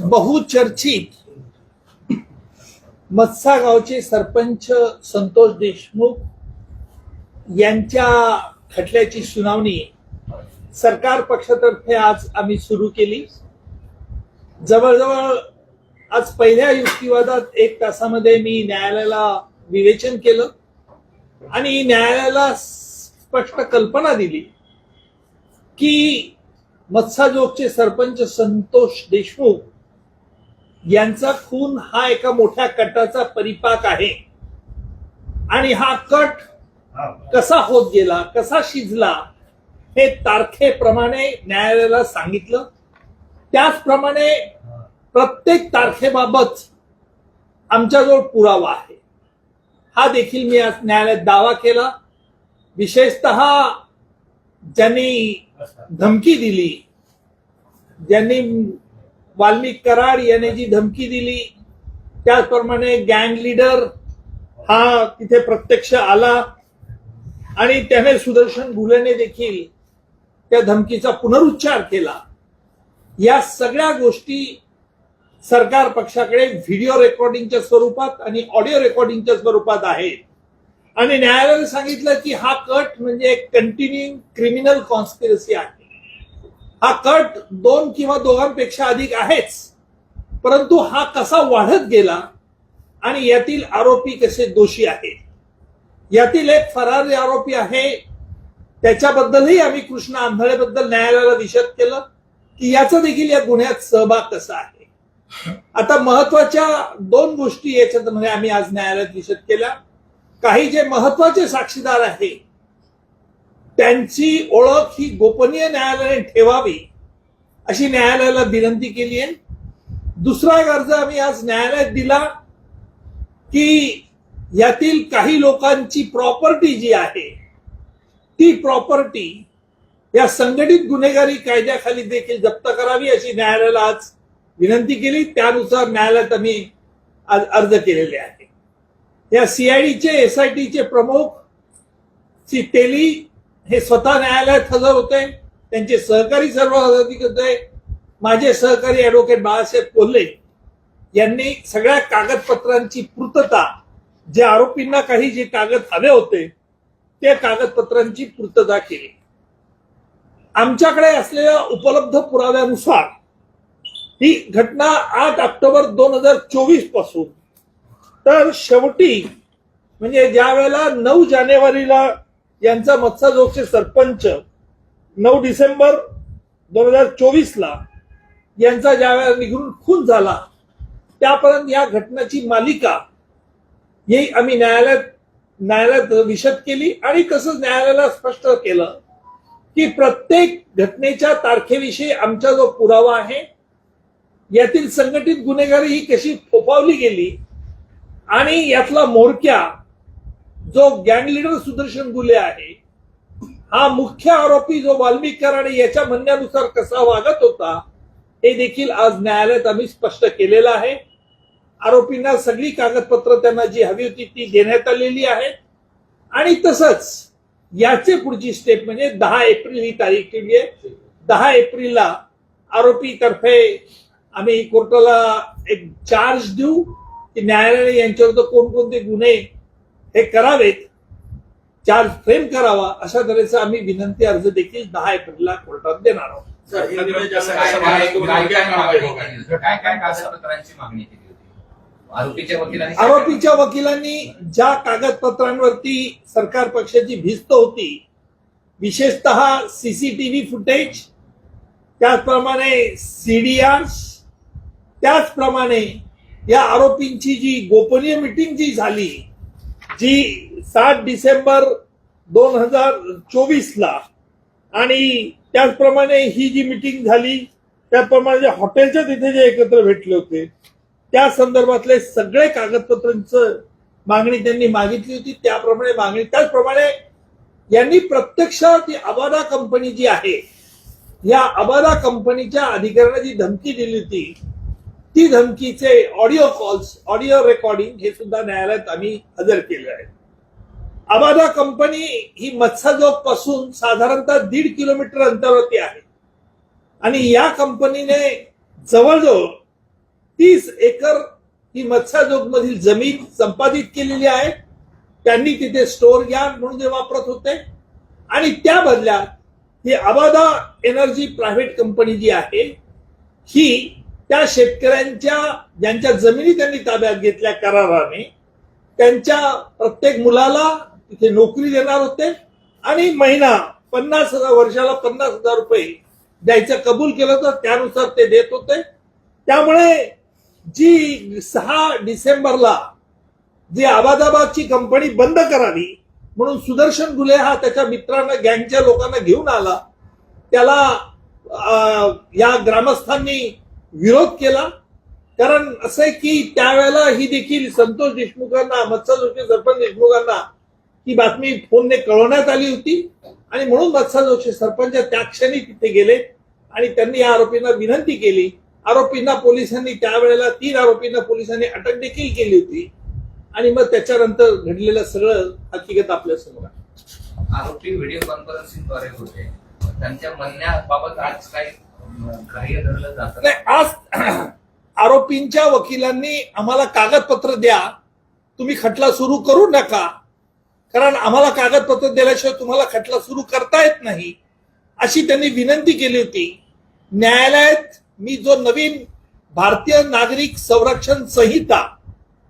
बहुचर्चित. मत्सा गावचे सरपंच संतोष देशमुख यांच्या खटल्याची सुनावणी सरकार पक्षातर्फे आज आम्ही सुरू केली. जवळजवळ आज पहिल्या युक्तिवादात एक तासामध्ये मी न्यायालयाला विवेचन केलं आणि न्यायालयाला स्पष्ट कल्पना दिली की मत्साजोगचे सरपंच संतोष देशमुख यांचा खून हा एका मोठ्या कटाचा परिपाक आहे. आणि हा कट कसा होत गेला कसा शिजला हे तारखेप्रमाणे न्यायालयाला सांगितलं. त्याचप्रमाणे प्रत्येक तारखेबाबत आमच्याजवळ पुरावा आहे. हा देखील मी आज न्यायालयात दावा केला. विशेषत ज्यांनी धमकी दिली ज्यांनी वाल्मिक कराड याने जी धमकी दिली त्याचप्रमाणे गँग लीडर हा तिथे प्रत्यक्ष आला आणि त्याने सुदर्शन भुलेने देखील त्या धमकीचा पुनरुच्चार केला. या सगळ्या गोष्टी सरकार पक्षाकडे व्हिडिओ रेकॉर्डिंगच्या स्वरूपात आणि ऑडिओ रेकॉर्डिंगच्या स्वरूपात आहेत. आणि न्यायालयाने सांगितलं की हा कट म्हणजे एक कंटिन्युइंग क्रिमिनल कॉन्स्पिरसी आहे. हा कट दोन किंवा दोघांपेक्षा अधिक आहेच. परंतु हा कसा वाढत गेला आणि यातील आरोपी कसे दोषी आहेत? यातील एक फरारी आरोपी आहे. त्याच्याबद्दलही आम्ही कृष्ण आंधळेबद्दल न्यायालयाला विषद केलं की याचा देखील या गुन्ह्यात सहभाग कसा आहे. आता महत्त्वाच्या दोन गोष्टी याच्यामध्ये म्हणजे आम्ही आज न्यायालयात विषद केल्या काही जे महत्त्वाचे साक्षीदार आहे त्यांची ओळख ही गोपनीय न्यायालयाने ठेवावी अशी न्यायालयाला विनंती केली आहे. दुसरा एक अर्ज आम्ही आज न्यायालयात दिला की यातील काही लोकांची प्रॉपर्टी जी आहे ती प्रॉपर्टी या संघटित गुन्हेगारी कायद्याखाली देखील जप्त करावी अशी न्यायालयाला आज विनंती केली. त्यानुसार न्यायालयात आम्ही आज अर्ज केलेले आहे या सीआयडीचे एसआयटीचे प्रमुख श्री तेली हे स्वतः न्यायालयात हजर होते त्यांचे सहकारी सर्व हजर होते माझे सहकारी ऍडव्होकेट बाळासाहेब कोल्हे यांनी सगळ्या कागदपत्रांची पूर्तता जे आरोपींना काही जे कागद हवे होते त्या कागदपत्रांची पूर्तता केली. आमच्याकडे असलेल्या उपलब्ध पुराव्यानुसार ही घटना आठ ऑक्टोबर दोन हजार चोवीसपासून. तर शेवटी म्हणजे ज्या वेळेला नऊ जानेवारीला यांचा मत्साजोगचे सरपंच नऊ डिसेंबर दोन हजार चोवीस ला यांचा ज्या वेळेला निघून खून झाला त्यापर्यंत या घटनेची मालिका ही आम्ही न्यायालयात न्यायालयात विषद केली आणि कसं न्यायालयाला स्पष्ट केलं की प्रत्येक घटनेच्या तारखेविषयी आमचा जो पुरावा आहे यातील संघटित गुन्हेगारी ही कशी फोपावली गेली आणि यातला मोरक्या जो गँग लिडर सुदर्शन गुले आहे हा मुख्य आरोपी जो वाल्मिक कराडे याच्या म्हणण्यानुसार कसा वागत होता हे देखील आज न्यायालयात आम्ही स्पष्ट केलेलं आहे. आरोपींना सगळी कागदपत्र त्यांना जी हवी होती ती देण्यात आलेली आहेत. आणि तसंच याचे पुढची स्टेप म्हणजे दहा एप्रिल ही तारीख ठेवली आहे. दहा एप्रिलला आरोपी तर्फे आम्ही कोर्टाला एक चार्ज देऊ की न्यायालयाने यांच्यावर कोणकोणते गुन्हे हे करावेत. चार्ज फ्रेम करावा अशा तऱ्हेचा आम्ही विनंती अर्ज देखील दहा एप्रिलला कोर्टात देणार आहोत. काय काय कागदपत्रांची मागणी केली होती? आरोपीच्या वकिलांनी आरोपीच्या वकिलांनी ज्या कागदपत्रांवरती सरकार पक्षाची भिस्त होती विशेषतः सीसीटीव्ही फुटेज त्याचप्रमाणे सीडीआर्स त्याचप्रमाणे या आरोपींची जी गोपनीय मिटिंग जी झाली जी सात डिसेंबर दोन हजार चोवीसला आणि त्याचप्रमाणे ही जी मिटिंग झाली त्याचप्रमाणे हॉटेलच्या तिथे जे एकत्र भेटले होते त्या संदर्भातले सगळे कागदपत्रांचं मागणी त्यांनी मागितली होती. त्याप्रमाणे मागणी त्याचप्रमाणे यांनी प्रत्यक्ष ती अबादा कंपनी जी आहे या अबादा कंपनीच्या अधिकाऱ्यांना जी धमकी दिली होती ती धमकीचे ऑडिओ कॉल्स ऑडिओ रेकॉर्डिंग हे सुद्धा न्यायालयात आम्ही हजर केले आहे अबादा कंपनी ही मत्साजोगपासून साधारणतः दीड किलोमीटर अंतरावरती आहे. आणि या कंपनीने जवळजवळ तीस एकर ही मत्स्याजोग मधील जमीन संपादित केलेली आहे. त्यांनी तिथे स्टोअर यार्ड म्हणून ते वापरत होते. आणि त्या बदल्यात ही आबादा एनर्जी प्रायव्हेट कंपनी जी आहे ही त्या शेतकऱ्यांच्या ज्यांच्या जमिनी त्यांनी ताब्यात घेतल्या कराराने त्यांच्या प्रत्येक मुलाला तिथे नोकरी देणार होते आणि महिना पन्नास हजार वर्षाला पन्नास हजार रुपये द्यायचं कबूल केलं तर त्यानुसार ते देत होते. त्यामुळे जी सहा डिसेंबरला जी आबादाबादची कंपनी बंद करावी म्हणून सुदर्शन गुले हा त्याच्या मित्रांना गँगच्या लोकांना घेऊन आला. त्याला या ग्रामस्थांनी विरोध केला. कारण असं आहे की त्यावेळेला ही देखील संतोष देशमुखांना मत्स्यजोशी सरपंच देशमुखांना ही बातमी फोनने कळवण्यात आली होती. आणि म्हणून मत्स्यजोशी सरपंच त्या क्षणी तिथे गेले आणि त्यांनी या आरोपींना विनंती केली. आरोपींना पोलिसांनी त्यावेळेला तीन आरोपींना पोलिसांनी अटक देखील केली होती. आणि मग त्याच्यानंतर घडलेलं सगळं हकीकत आपल्यासमोर आहे. आरोपी व्हिडिओ कॉन्फरन्सिंगद्वारे होते. त्यांच्या म्हणण्याबाबत आज काही ग्राह्य धरलं नाही आज आरोपींच्या वकिलांनी आम्हाला कागदपत्र द्या. तुम्ही खटला सुरू करू नका. कारण आम्हाला कागदपत्र दिल्याशिवाय तुम्हाला खटला सुरू करता येत नाही. अशी त्यांनी विनंती केली होती. न्यायालयात मी जो नवीन भारतीय नागरिक संरक्षण संहिता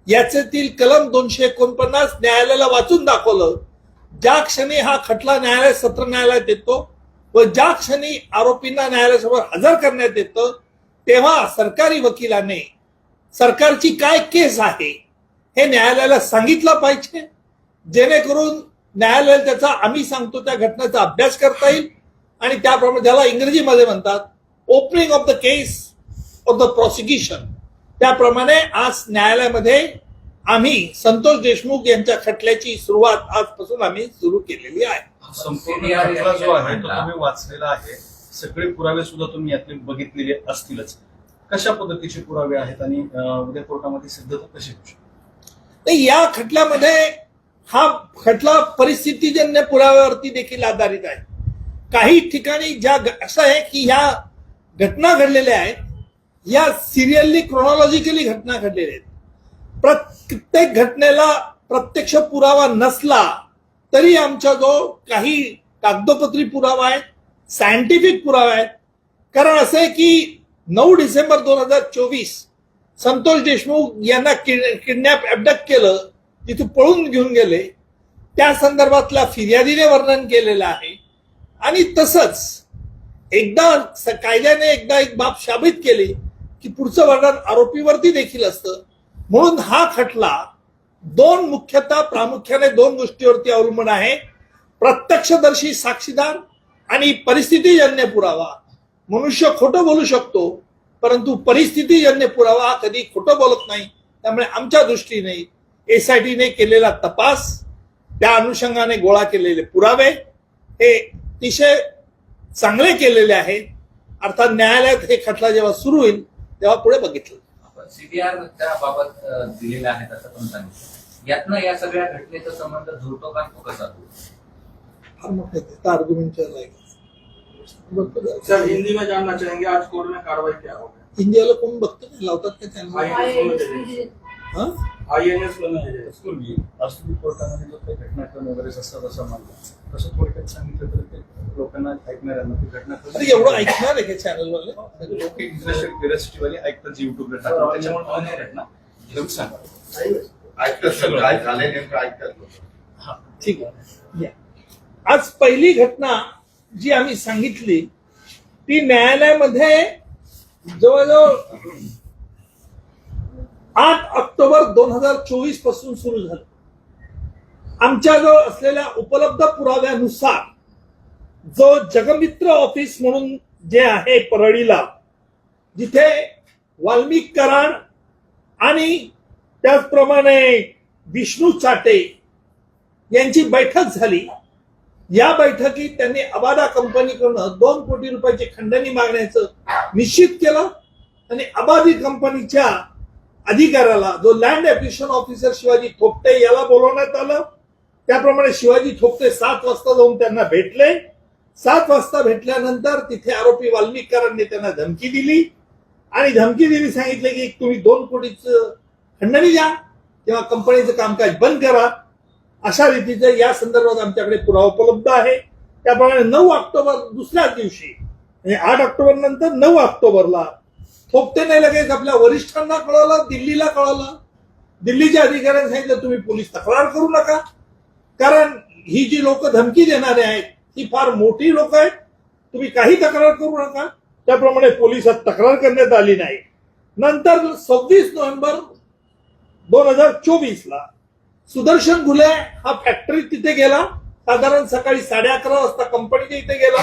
याच्यातील कलम दोनशे एकोणपन्नास न्यायालयाला वाचून दाखवलं. ज्या क्षणी हा खटला न्यायालय सत्र न्यायालयात येतो व ज्या क्षणी आरोपींना न्यायालयासमोर हजर करण्यात येतं तेव्हा सरकारी वकिलाने सरकारची काय केस आहे हे न्यायालयाला सांगितलं पाहिजे. जेणेकरून न्यायालय त्याचा आम्ही सांगतो त्या घटनेचा अभ्यास करता येईल आणि त्याप्रमाणे ज्याला इंग्रजीमध्ये म्हणतात opening of the case of the prosecution त्याप्रमाणे आज न्यायालयामध्ये आम्ही संतोष देशमुख यांच्या खटल्याची सुरुवात आजपासून आम्ही सुरू केलेली आहे. संपूर्ण खटला जो आहे तो. तुम्ही वाचलेला आहे. सगळे पुरावे सुद्धा तुम्ही यातले बघितलेले असतीलच. कशा पद्धतीचे पुरावे आहेत आणि उद्या कोर्टामध्ये सिद्धता कशी होऊ शकते? नाही या खटल्यामध्ये हा खटला परिस्थितीजन्य पुराव्यावरती देखील आधारित आहे. काही ठिकाणी ज्या असं आहे की ह्या घटना घडलेल्या आहेत. या सिरियलली क्रोनॉलॉजिकली घटना घडलेल्या आहेत. प्रत्येक घटनेला प्रत्यक्ष पुरावा नसला तरी आमच्या जो काही कागदोपत्री पुरावा आहे सायंटिफिक पुरावा आहे कारण असं आहे की नऊ डिसेंबर दोन हजार चोवीस संतोष देशमुख यांना किडनॅप अबडक्ट केलं तिथे पळून घेऊन गेले. त्या संदर्भातल्या फिर्यादीने वर्णन केलेलं आहे. आणि तसंच एकदा स- कायद्याने एकदा एक बाब शाबित केली की पुढचं वर्णन आरोपीवरती देखील असतं. म्हणून हा खटला दोन मुख्यतः प्रामुख्याने दोन गोष्टीवरती अवलंबून आहे. प्रत्यक्षदर्शी साक्षीदार आणि परिस्थितीजन्य पुरावा. मनुष्य खोटं बोलू शकतो परंतु परिस्थितीजन्य पुरावा हा कधी खोटं बोलत नाही त्यामुळे आमच्या दृष्टीने एसआयटीने केलेला तपास त्या अनुषंगाने गोळा केलेले पुरावे हे अतिशय चांगले केलेले आहेत. अर्थात न्यायालयात हे खटला जेव्हा सुरू होईल तेव्हा पुढे बघितलं. सीबीआर त्याबाबत त्या आहे असं पण सांगितलं. यातनं या सगळ्या घटनेचा संबंध जुळतो का तो कसा फार मोठे आर्ग्युमेंटच्या सर हिंदी में जानना चाहेंगे आज कोर्ट में कार्रवाई क्या होगी इंडियाला कोण बघतं नाही लावतात का चॅनल हा? आई एन एस में है पूर्वी आज तुम्ही कोर्टामध्ये जो काही घटनाक्रम वगैरे जसा जसा मानला तसं थोडक्यात सांगितलं तर ते लोकांना ऐकणाऱ्यांना ती घटनाक्रम अरे एवढं ऐकणार आहे का चॅनल वाले लोक इंटरेस्टेड क्युरियोसिटी वाले ऐकतात युट्यूबला टाकतात. त्याच्यामुळे मला नाही घटना तुम्ही सांगा. ऐकतात सगळं काय झालंय नेमकं ऐकतात ठीक आहे. या. आज पहिली घटना जी आम्ही सांगितली ती न्यायालयामध्ये जवळजवळ आठ ऑक्टोबर दोन हजार चोवीसपासून सुरू झालं. आमच्याजवळ असलेल्या उपलब्ध पुराव्यानुसार जो जगमित्र ऑफिस म्हणून जे आहे परळीला जिथे वाल्मिक कराड आणि त्याचप्रमाणे विष्णू चाटे यांची बैठक झाली. या बैठकीत त्यांनी अबादा कंपनीकडून दोन कोटी रुपयाची खंडणी मागण्याचं निश्चित केलं आणि अबादी कंपनीच्या अधिकाऱ्याला जो land application officer Shivaji Thopte याला बोलवण्यात आलं. त्याप्रमाणे शिवाजी थोपटे सात वाजता जाऊन त्यांना भेटले. सात वाजता भेटल्यानंतर तिथे आरोपी वाल्मिकरांनी त्यांना धमकी दिली. आणि धमकी दिली सांगितले की तुम्ही दोन कोटीचं खंडणी द्या. किंवा कंपनीचं कामकाज बंद करा. अशा रीतीचं या संदर्भात आमच्याकडे पुरावा उपलब्ध आहे. त्याप्रमाणे नऊ ऑक्टोबर दुसऱ्याच दिवशी म्हणजे आठ ऑक्टोबर नंतर नऊ ऑक्टोबरला थोपटेने लगेच आपल्या वरिष्ठांना कळवलं दिल्लीला कळवलं दिल्लीच्या अधिकाऱ्यांनी सांगितलं तुम्ही पोलीस तक्रार करू नका. कारण ही जी लोक धमकी देणारे आहेत ही फार मोठी लोक आहेत. तुम्ही काही तक्रार करू नका. त्याप्रमाणे पोलिसात तक्रार करण्यात आली नाही. नंतर सव्वीस नोव्हेंबर दोन हजार चोवीस ला सुदर्शन घुले हा फॅक्टरीत तिथे गेला. साधारण सकाळी साडे अकरा वाजता कंपनीच्या इथे गेला.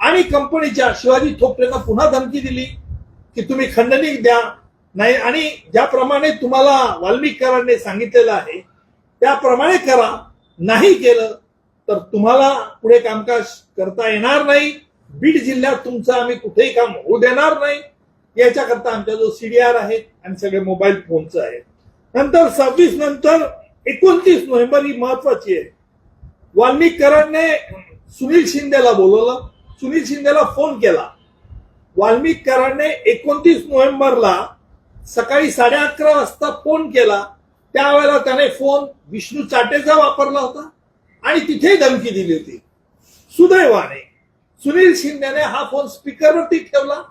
आणि कंपनीच्या शिवाजी थोपटेंना पुन्हा धमकी दिली की तुम्ही खंडणी द्या. नाही आणि ज्याप्रमाणे तुम्हाला वाल्मिकरांनी सांगितलेलं आहे त्याप्रमाणे करा. नाही केलं तर तुम्हाला पुढे कामकाज करता येणार नाही. बीड जिल्ह्यात तुमचं आम्ही कुठेही काम होऊ देणार नाही. याच्याकरता आमच्या जो सीडीआर आहे आणि सगळे मोबाईल फोनचं आहे नंतर सव्वीस नंतर एकोणतीस नोव्हेंबर ही महत्वाची आहे. वाल्मिकरांनी सुनील शिंदेला बोलवलं. सुनील शिंदेला फोन केला. वाल्मिकरांनी एकोणतीस नोव्हेंबरला सकाळी साडे अकरा वाजता फोन केला. त्यावेळेला त्याने फोन विष्णू चाटेचा वापरला होता आणि तिथे धमकी दिली होती. सुदैवाने सुनील शिंदेने हा फोन स्पीकरवरती ठेवला.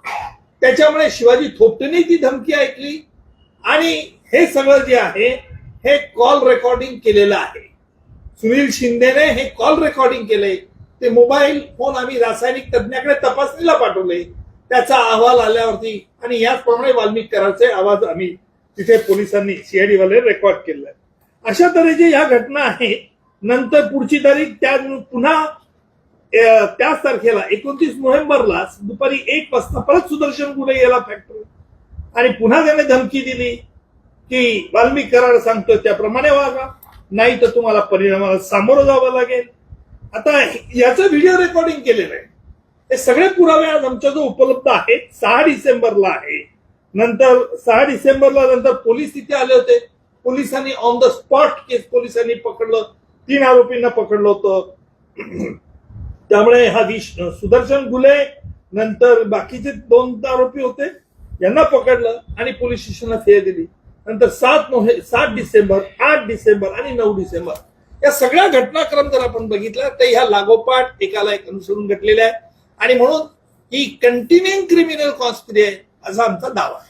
त्याच्यामुळे शिवाजी थोपटेने ती धमकी ऐकली आणि हे सगळं जे आहे हे कॉल रेकॉर्डिंग केलेलं आहे. सुनील शिंदेने हे कॉल रेकॉर्डिंग केले ते मोबाईल फोन आम्ही रासायनिक तज्ज्ञाकडे तपासणीला पाठवले. त्याचा अहवाल आल्यावरती आणि याचप्रमाणे वाल्मिक कराचे आवाज आम्ही तिथे पोलिसांनी सीआयडी वाले रेकॉर्ड केले अशा तऱ्हेचे ह्या घटना आहेत नंतर पुढची तारीख त्या पुन्हा त्याच तारखेला एकोणतीस नोव्हेंबरला दुपारी एक वाजता परत सुदर्शन गुन्हे याला फॅक्टरी आणि पुन्हा त्याने धमकी दिली. की वाल्मिक करार सांगतो त्याप्रमाणे वागा. नाही तर तुम्हाला परिणामाला सामोरं जावं लागेल. आता याचं व्हिडिओ रेकॉर्डिंग केलेलं आहे. हे सगळे पुरावे आज आमच्या जो उपलब्ध आहेत. सहा डिसेंबरला आहे. नंतर सहा डिसेंबरला नंतर पोलीस तिथे आले होते. पोलिसांनी ऑन द स्पॉट केस पोलिसांनी पकडलं. तीन आरोपींना पकडलं होतं. त्यामुळे हा विश सुदर्शन गुले नंतर बाकीचे दोन आरोपी होते. यांना पकडलं आणि पोलीस स्टेशनला फिर्याद दिली. नंतर सात नोव्हे सात डिसेंबर आठ डिसेंबर आणि नऊ डिसेंबर. या सगळ्या घटनाक्रम जर आपण बघितला तर ह्या लागोपाठ एकाला एक अनुसरून घडलेल्या आहे आणि म्हणून ही कंटिन्युइंग क्रिमिनल कॉन्स्पिरी आहे असा आमचा दावा आहे.